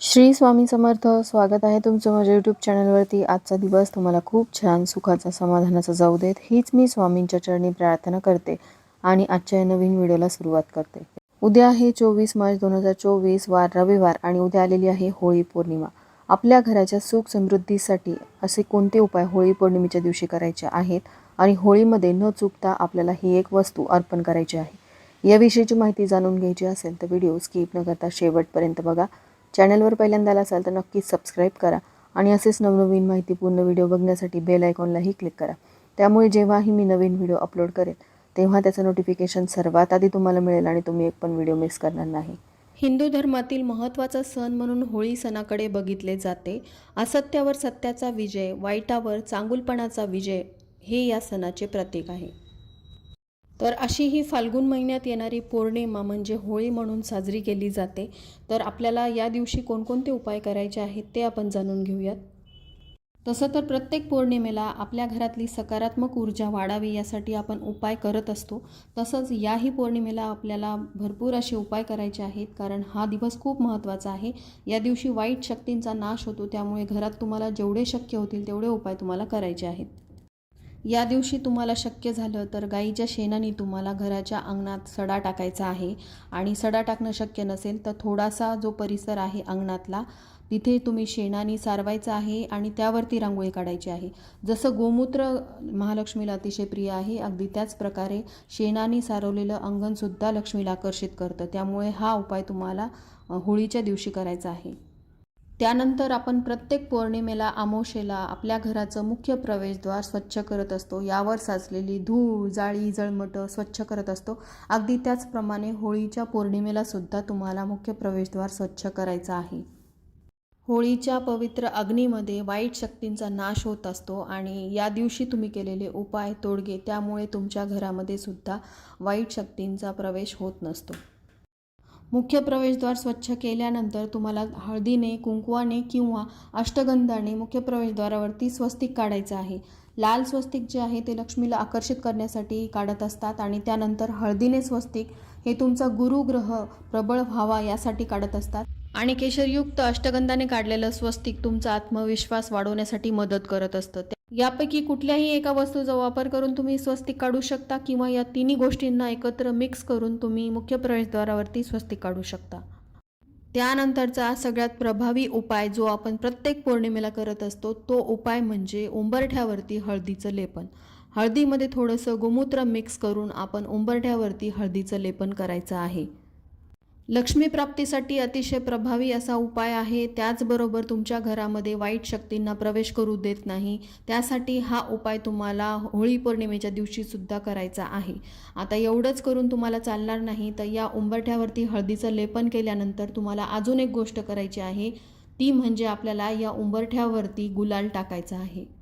श्री स्वामी समर्थ स्वागत आहे तुमचं माझ्या यूट्यूब चॅनलवरती आजचा दिवस तुम्हाला खूप छान सुखाचा समाधानाचा जाऊ देत. हीच मी स्वामींच्या चरणी प्रार्थना करते आणि आजच्या या नवीन व्हिडिओला सुरुवात करते. उद्या आहे चोवीस मार्च दोन हजार चोवीस वार रविवार आणि उद्या आलेली आहे होळी पौर्णिमा. आपल्या घराच्या सुख समृद्धीसाठी असे कोणते उपाय होळी पौर्णिमेच्या दिवशी करायचे आहेत आणि होळीमध्ये न चुकता आपल्याला ही एक वस्तू अर्पण करायची आहे? याविषयीची माहिती जाणून घ्यायची असेल तर व्हिडिओ स्किप न करता शेवटपर्यंत बघा. चॅनलवर पहिल्यांदा आला असाल तर नक्कीच सबस्क्राईब करा आणि असेच नवनवीन माहितीपूर्ण व्हिडिओ बघण्यासाठी बेल आयकॉनलाही क्लिक करा. त्यामुळे जेव्हाही मी नवीन व्हिडिओ अपलोड करेन तेव्हा त्याचं नोटिफिकेशन सर्वात आधी तुम्हाला मिळेल आणि तुम्ही एक पण व्हिडिओ मिस करणार नाही. हिंदू धर्मातील महत्त्वाचा सण म्हणून होळी सणाकडे बघितले जाते. असत्यावर सत्याचा विजय वाईटावर चांगुलपणाचा विजय हे या सणाचे प्रतीक आहे. तर अशी ही फाल्गुन महिन्यात येणारी पौर्णिमा म्हणजे होळी म्हणून साजरी केली जाते. तर आपल्याला या दिवशी कोणकोणते उपाय करायचे आहेत ते आपण जाणून घेऊयात. तसं तर प्रत्येक पौर्णिमेला आपल्या घरातली सकारात्मक ऊर्जा वाढावी यासाठी आपण उपाय करत असतो. तसंच याही पौर्णिमेला आपल्याला भरपूर असे उपाय करायचे आहेत. कारण हा दिवस खूप महत्त्वाचा आहे. या दिवशी वाईट शक्तींचा नाश होतो. त्यामुळे घरात तुम्हाला जेवढे शक्य होतील तेवढे उपाय तुम्हाला करायचे आहेत. या दिवशी तुम्हाला शक्य झालं तर गाईच्या शेणाने तुम्हाला घराच्या अंगणात सडा टाकायचा आहे. आणि सडा टाकणं शक्य नसेल तर थोडासा जो परिसर आहे अंगणातला तिथे तुम्ही शेणाने सारवायचं आहे आणि त्यावरती रांगोळी काढायची आहे. जसं गोमूत्र महालक्ष्मीला अतिशय प्रिय आहे अगदी त्याच प्रकारे शेणाने सारवलेलं अंगणसुद्धा लक्ष्मीला आकर्षित करतं. त्यामुळे हा उपाय तुम्हाला होळीच्या दिवशी करायचा आहे. त्यानंतर आपण प्रत्येक पौर्णिमेला आमोशेला आपल्या घराचं मुख्य प्रवेशद्वार स्वच्छ करत असतो. यावर साचलेली धूळ जाळी जळमटं स्वच्छ करत असतो. अगदी त्याचप्रमाणे होळीच्या पौर्णिमेला सुद्धा तुम्हाला मुख्य प्रवेशद्वार स्वच्छ करायचं आहे. होळीच्या पवित्र अग्नीमध्ये वाईट शक्तींचा नाश होत असतो आणि या दिवशी तुम्ही केलेले उपाय तोडगे त्यामुळे तुमच्या घरामध्ये सुद्धा वाईट शक्तींचा प्रवेश होत नसतो. मुख्य प्रवेशद्वार स्वच्छ केल्यानंतर तुम्हाला हळदीने कुंकवाने किंवा अष्टगंधाने मुख्य प्रवेशद्वारावरती स्वस्तिक काढायचं आहे. लाल स्वस्तिक जे आहे ते लक्ष्मीला आकर्षित करण्यासाठी काढत असतात आणि त्यानंतर हळदीने स्वस्तिक हे तुमचा गुरुग्रह प्रबळ व्हावा यासाठी काढत असतात. आणि केशरयुक्त अष्टगंधाने काढलेलं स्वस्तिक तुमचा आत्मविश्वास वाढवण्यासाठी मदत करत असतं. यापैकी कुठल्याही एका वस्तूचा वापर करून तुम्ही स्वस्तिक काढू शकता किंवा या तिन्ही गोष्टींना एकत्र मिक्स करून तुम्ही मुख्य प्रवेशद्वारावरती स्वस्तिक काढू शकता. त्यानंतरचा सगळ्यात प्रभावी उपाय जो आपण प्रत्येक पौर्णिमेला करत असतो तो उपाय म्हणजे उंबरठ्यावरती हळदीचं लेपन. हळदीमध्ये थोडंसं गोमूत्र मिक्स करून आपण उंबरठ्यावरती हळदीचं लेपन करायचं आहे. लक्ष्मीप्राप्तीसाठी अतिशय प्रभावी असा उपाय आहे. त्याचबरोबर तुमच्या घरामध्ये वाईट शक्तींना प्रवेश करू देत नाही. त्यासाठी हा उपाय तुम्हाला होळी पौर्णिमेच्या दिवशीसुद्धा करायचा आहे. आता एवढंच करून तुम्हाला चालणार नाही तर या उंबरठ्यावरती हळदीचं लेपन केल्यानंतर तुम्हाला अजून एक गोष्ट करायची आहे. ती म्हणजे आपल्याला या उंबरठ्यावरती गुलाल टाकायचा आहे.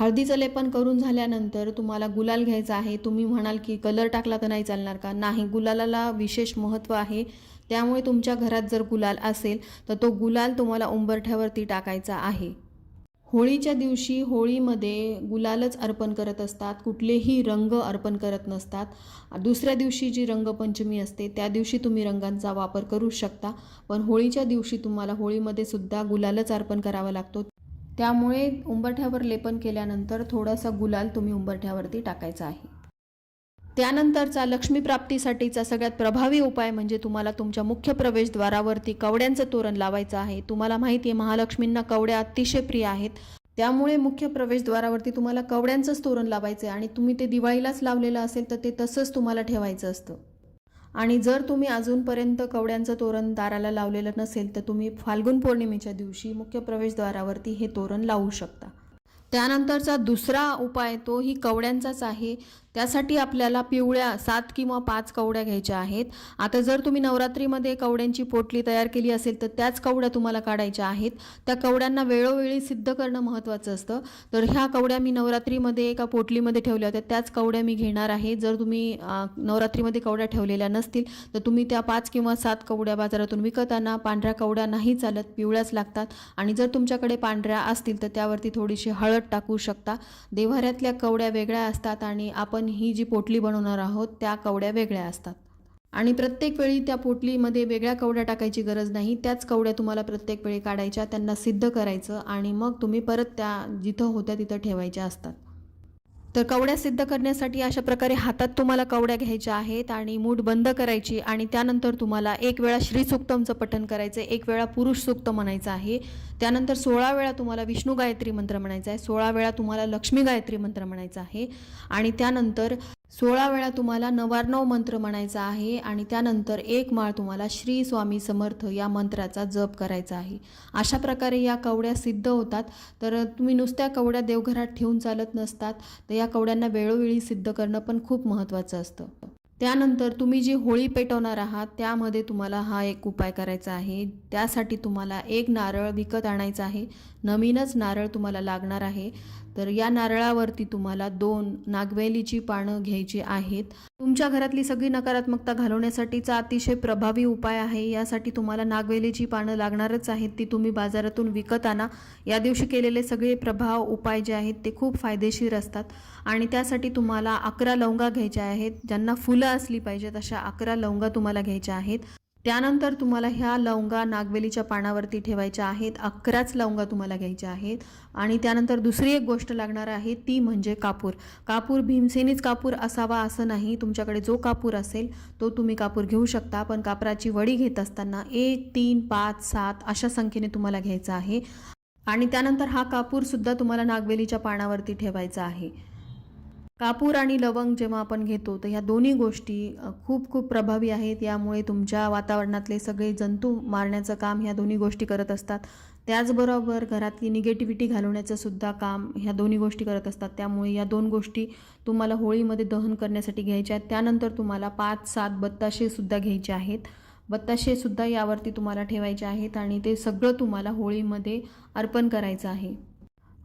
हळदीचं लेपन करून झाल्यानंतर तुम्हाला गुलाल घ्यायचा आहे. तुम्ही म्हणाल की कलर टाकला तर नाही चालणार का? नाही गुलालाला विशेष महत्त्व आहे. त्यामुळे तुमच्या घरात जर गुलाल असेल तर तो गुलाल तुम्हाला उंबरठ्यावरती टाकायचा आहे. होळीच्या दिवशी होळीमध्ये गुलालच अर्पण करत असतात. कुठलेही रंग अर्पण करत नसतात. दुसऱ्या दिवशी जी रंगपंचमी असते त्या दिवशी तुम्ही रंगांचा वापर करू शकता. पण होळीच्या दिवशी तुम्हाला होळीमध्ये सुद्धा गुलालच अर्पण करावा लागतो. त्यामुळे उंबरठ्यावर लेपन केल्यानंतर थोडासा गुलाल तुम्ही उंबरठ्यावरती टाकायचा आहे. त्यानंतरचा लक्ष्मी प्राप्तीसाठीचा सगळ्यात प्रभावी उपाय म्हणजे तुम्हाला तुमच्या मुख्य प्रवेशद्वारावरती कवड्यांचं तोरण लावायचं आहे. तुम्हाला माहिती आहे महालक्ष्मींना कवड्या अतिशय प्रिय आहेत. त्यामुळे मुख्य प्रवेशद्वारावरती तुम्हाला कवड्यांचंच तोरण लावायचं आहे आणि तुम्ही ते दिवाळीलाच लावलेलं असेल तर ते तसंच तुम्हाला ठेवायचं असतं. आणि जर तुम्ही अजूनपर्यंत कवड्यांचं तोरण दाराला लावलेलं नसेल तर तुम्ही फाल्गुन पौर्णिमेच्या दिवशी मुख्य प्रवेशद्वारावरती हे तोरण लावू शकता. त्यानंतरचा दुसरा उपाय तो ही कवड्यांचाच आहे. त्यासाठी आपल्याला पिवळ्या सात किंवा पाच कवड्या घ्यायच्या आहेत. आता जर तुम्ही नवरात्रीमध्ये कवड्यांची पोटली तयार केली असेल तर त्याच कवड्या तुम्हाला काढायच्या आहेत. त्या कवड्यांना वेळोवेळी सिद्ध करणं महत्त्वाचं असतं. तर ह्या कवड्या मी नवरात्रीमध्ये एका पोटलीमध्ये ठेवल्या होत्या. त्याच कवड्या मी घेणार आहे. जर तुम्ही नवरात्रीमध्ये कवड्या ठेवलेल्या नसतील तर तुम्ही त्या पाच किंवा सात कवड्या बाजारातून विकत आणा. पांढऱ्या कवड्या नाही चालत पिवळ्याच लागतात. आणि जर तुमच्याकडे पांढऱ्या असतील तर त्यावरती थोडीशी हळद टाकू शकता. देव्हाऱ्यातल्या कवड्या वेगळ्या असतात आणि आपण ही जी पोटली बनवणार आहोत त्या कवड्या वेगळ्या असतात. आणि प्रत्येक वेळी त्या पोटलीमध्ये वेगळ्या कवड्या टाकायची गरज नाही. त्याच कवड्या तुम्हाला प्रत्येक वेळी काढायच्या त्यांना सिद्ध करायचं आणि मग तुम्ही परत त्या जिथं होत्या तिथं ठेवायच्या असतात. तर कवड्या सिद्ध करण्यासाठी अशा प्रकारे हातात तुम्हाला कवड्या घ्यायच्या आहेत आणि मूठ बंद करायची आणि त्यानंतर तुम्हाला एक वेळा श्री सुक्तमचं पठण करायचं एक वेळा पुरुष सुक्त म्हणायचं आहे. त्यानंतर सोळा वेळा तुम्हाला विष्णू गायत्री मंत्र म्हणायचा आहे सोळा वेळा तुम्हाला लक्ष्मी गायत्री मंत्र म्हणायचा आहे आणि त्यानंतर सोळा वेळा तुम्हाला नवार्णव मंत्र म्हणायचा आहे आणि त्यानंतर एक माळ तुम्हाला श्री स्वामी समर्थ या मंत्राचा जप करायचा आहे. अशा प्रकारे या कवड्या सिद्ध होतात. तर तुम्ही नुसत्या कवड्या देवघरात ठेवून चालत नसतात. तर या कवड्यांना वेळोवेळी सिद्ध करणं पण खूप महत्त्वाचं असतं. त्यानंतर तुम्ही जी होळी पेटवणार आहात त्यामध्ये तुम्हाला हा एक उपाय करायचा आहे. त्यासाठी तुम्हाला एक नारळ विकत आणायचा आहे. नवीनच नारळ तुम्हाला लागणार आहे. तर या नारळावरती तुम्हाला दोन नागवेलीची पानं घ्यायची आहेत. तुमच्या घरातली सगळी नकारात्मकता घालवण्यासाठीचा अतिशय प्रभावी उपाय आहे. यासाठी तुम्हाला नागवेलीची पानं लागणारच आहेत. ती तुम्ही बाजारातून विकत आणा. या दिवशी केलेले सगळे प्रभाव उपाय जे आहेत ते खूप फायदेशीर असतात. आणि त्यासाठी तुम्हाला अकरा लवंगा घ्यायच्या आहेत. ज्यांना फुलं असली पाहिजेत अशा अकरा लवंगा तुम्हाला घ्यायच्या आहेत. त्यानंतर तुम्हाला ह्या लवंगा नागवेलीच्या पानावरती ठेवायच्या आहेत अकराच लवंगा तुम्हाला घ्यायच्या आहेत. आणि त्यानंतर दुसरी एक गोष्ट लागणार आहे ती म्हणजे कापूर. कापूर भीमसेनीच कापूर असावा असं नाही तुमच्याकडे जो कापूर असेल तो तुम्ही कापूर घेऊ शकता. पण कापराची वडी घेत असताना एक तीन पाच सात अशा संख्येने तुम्हाला घ्यायचा आहे. आणि त्यानंतर हा कापूरसुद्धा तुम्हाला नागवेलीच्या पानावरती ठेवायचा आहे. कापूर आणि लवंग जेव्हा आपण घेतो तर ह्या दोन्ही गोष्टी खूप खूप प्रभावी आहेत. यामुळे तुमच्या वातावरणातले सगळे जंतू मारण्याचं काम ह्या दोन्ही गोष्टी करत असतात. त्याचबरोबर घरातली निगेटिव्हिटी घालवण्याचं सुद्धा काम ह्या दोन्ही गोष्टी करत असतात. त्यामुळे या दोन गोष्टी तुम्हाला होळीमध्ये दहन करण्यासाठी घ्यायच्या आहेत. त्यानंतर तुम्हाला पाच सात बत्ताशेसुद्धा घ्यायचे आहेत. बत्ताशेसुद्धा यावरती तुम्हाला ठेवायचे आहेत आणि ते सगळं तुम्हाला होळीमध्ये अर्पण करायचं आहे.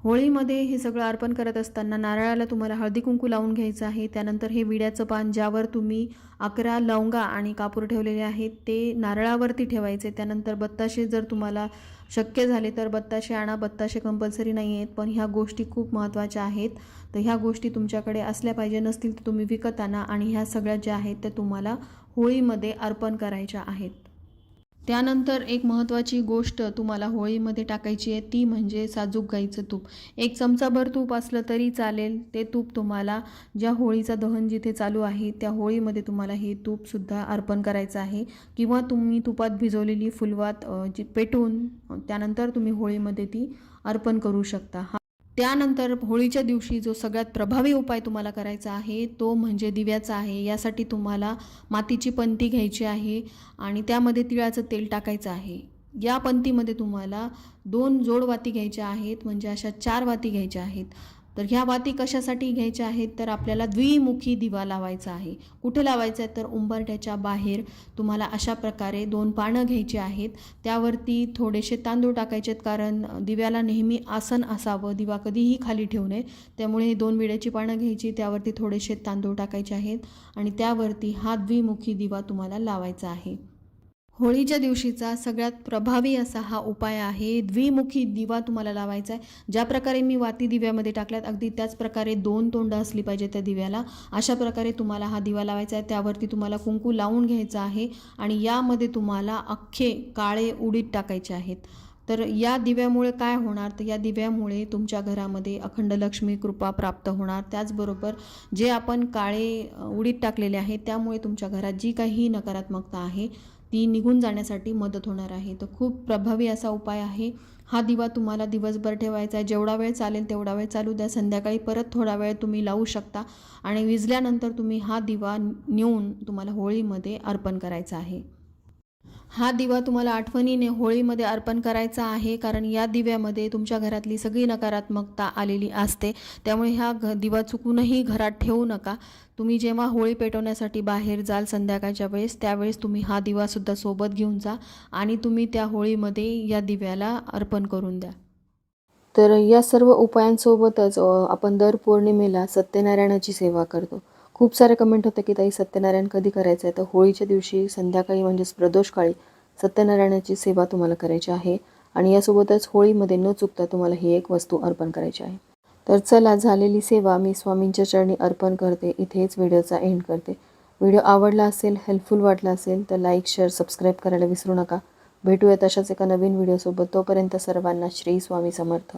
होळीमध्ये हे सगळं अर्पण करत असताना नारळाला तुम्हाला हळदी कुंकू लावून घ्यायचं आहे. त्यानंतर हे विड्याचं पान ज्यावर तुम्ही अकरा लवंगा आणि कापूर ठेवलेले आहेत ते नारळावरती ठेवायचे. त्यानंतर बत्ताशे जर तुम्हाला शक्य झाले तर बत्ताशे आणा बत्ताशे कंपल्सरी नाही आहेत पण ह्या गोष्टी खूप महत्त्वाच्या आहेत. तर ह्या गोष्टी तुमच्याकडे असल्या पाहिजे नसतील तर तुम्ही विकत आणा आणि ह्या सगळ्या ज्या आहेत त्या तुम्हाला होळीमध्ये अर्पण करायच्या आहेत. त्यानंतर एक महत्त्वाची गोष्ट तुम्हाला होळीमध्ये टाकायची आहे ती म्हणजे साजूक गाईचं तूप. एक चमचाभर तूप असलं तरी चालेल ते तूप तुम्हाला ज्या होळीचा दहन जिथे चालू आहे त्या होळीमध्ये तुम्हाला हे तूपसुद्धा अर्पण करायचं आहे. किंवा तुम्ही तुपात भिजवलेली फुलवात जी पेटवून त्यानंतर तुम्ही होळीमध्ये ती अर्पण करू शकता. हा त्यानंतर होळीच्या दिवशी जो सगळ्यात प्रभावी उपाय तुम्हाला करायचा आहे तो म्हणजे दिव्याचा आहे. यासाठी तुम्हाला मातीची पंती घ्यायची आहे आणि त्यामध्ये तिळाचं तेल टाकायचं आहे. या पंतीमध्ये तुम्हाला दोन जोड वाती घ्यायच्या आहेत म्हणजे अशा चार वाती घ्यायच्या आहेत. तर ह्या वाती कशासाठी घ्यायच्या आहेत? तर आपल्याला द्विमुखी दिवा लावायचा आहे. कुठे लावायचा आहे तर उंबरठ्याच्या बाहेर तुम्हाला अशा प्रकारे दोन पानं घ्यायची आहेत. त्यावरती थोडेसे तांदूळ टाकायचे आहेत कारण दिव्याला नेहमी आसन असावं दिवा कधीही खाली ठेवू नये. त्यामुळे दोन विड्याची पानं घ्यायची त्यावरती थोडेसे तांदूळ टाकायचे आहेत आणि त्यावरती हा द्विमुखी दिवा तुम्हाला लावायचा आहे. होळीच्या दिवशीचा सगळ्यात प्रभावी असा हा उपाय आहे. द्विमुखी दिवा तुम्हाला लावायचा आहे. ज्या प्रकारे मी वाती दिव्यामध्ये टाकल्यात अगदी त्याच प्रकारे दोन तोंडं असली पाहिजे त्या दिव्याला. अशा प्रकारे तुम्हाला हा दिवा लावायचा आहे. त्यावरती तुम्हाला कुंकू लावून घ्यायचा आहे आणि यामध्ये तुम्हाला अख्खे काळे उडीद टाकायचे आहेत. तर या दिव्यामुळे काय होणार? तर या दिव्यामुळे तुमच्या घरामध्ये अखंड लक्ष्मी कृपा प्राप्त होणार. त्याचबरोबर जे आपण काळे उडीत उडीद टाकलेले आहे त्यामुळे तुमच्या घरात जी काही नकारात्मकता आहे ती निघून जाण्यासाठी मदत होणार आहे. तर खूप प्रभावी असा उपाय आहे. हा दिवा तुम्हाला दिवसभर ठेवायचा आहे. जेवढा वेळ चालेल तेवढा वेळ चालू द्या. संध्याकाळी परत थोडा वेळ तुम्ही लावू शकता आणि विजल्यानंतर तुम्ही हा दिवा नेऊन तुम्हाला होळीमध्ये अर्पण करायचा आहे. हा दिवा तुम्हाला आठवणीने होळीमध्ये अर्पण करायचा आहे कारण या दिव्यामध्ये तुमच्या घरातली सगळी नकारात्मकता आलेली असते. त्यामुळे ह्या घ दिवा चुकूनही घरात ठेवू नका. तुम्ही जेव्हा होळी पेटवण्यासाठी बाहेर जाल संध्याकाळच्या वेळेस त्यावेळेस तुम्ही हा दिवासुद्धा सोबत घेऊन जा आणि तुम्ही त्या होळीमध्ये या दिव्याला अर्पण करून द्या. तर या सर्व उपायांसोबतच आपण दर पौर्णिमेला सत्यनारायणाची सेवा करतो. खूप सारे कमेंट होते की ताई सत्यनारायण कधी करायचं आहे तर होळीच्या दिवशी संध्याकाळी म्हणजेच प्रदोषकाळी सत्यनारायणाची सेवा तुम्हाला करायची आहे आणि यासोबतच होळीमध्ये न चुकता तुम्हाला ही एक वस्तू अर्पण करायची आहे. तर चला झालेली सेवा मी स्वामींच्या चरणी अर्पण करते. इथेच व्हिडिओचा एंड करते. व्हिडिओ आवडला असेल हेल्पफुल वाटला असेल तर लाईक शेअर सबस्क्राईब करायला विसरू नका. भेटूयात अशाच एका नवीन व्हिडिओसोबत. तोपर्यंत सर्वांना श्री स्वामी समर्थ.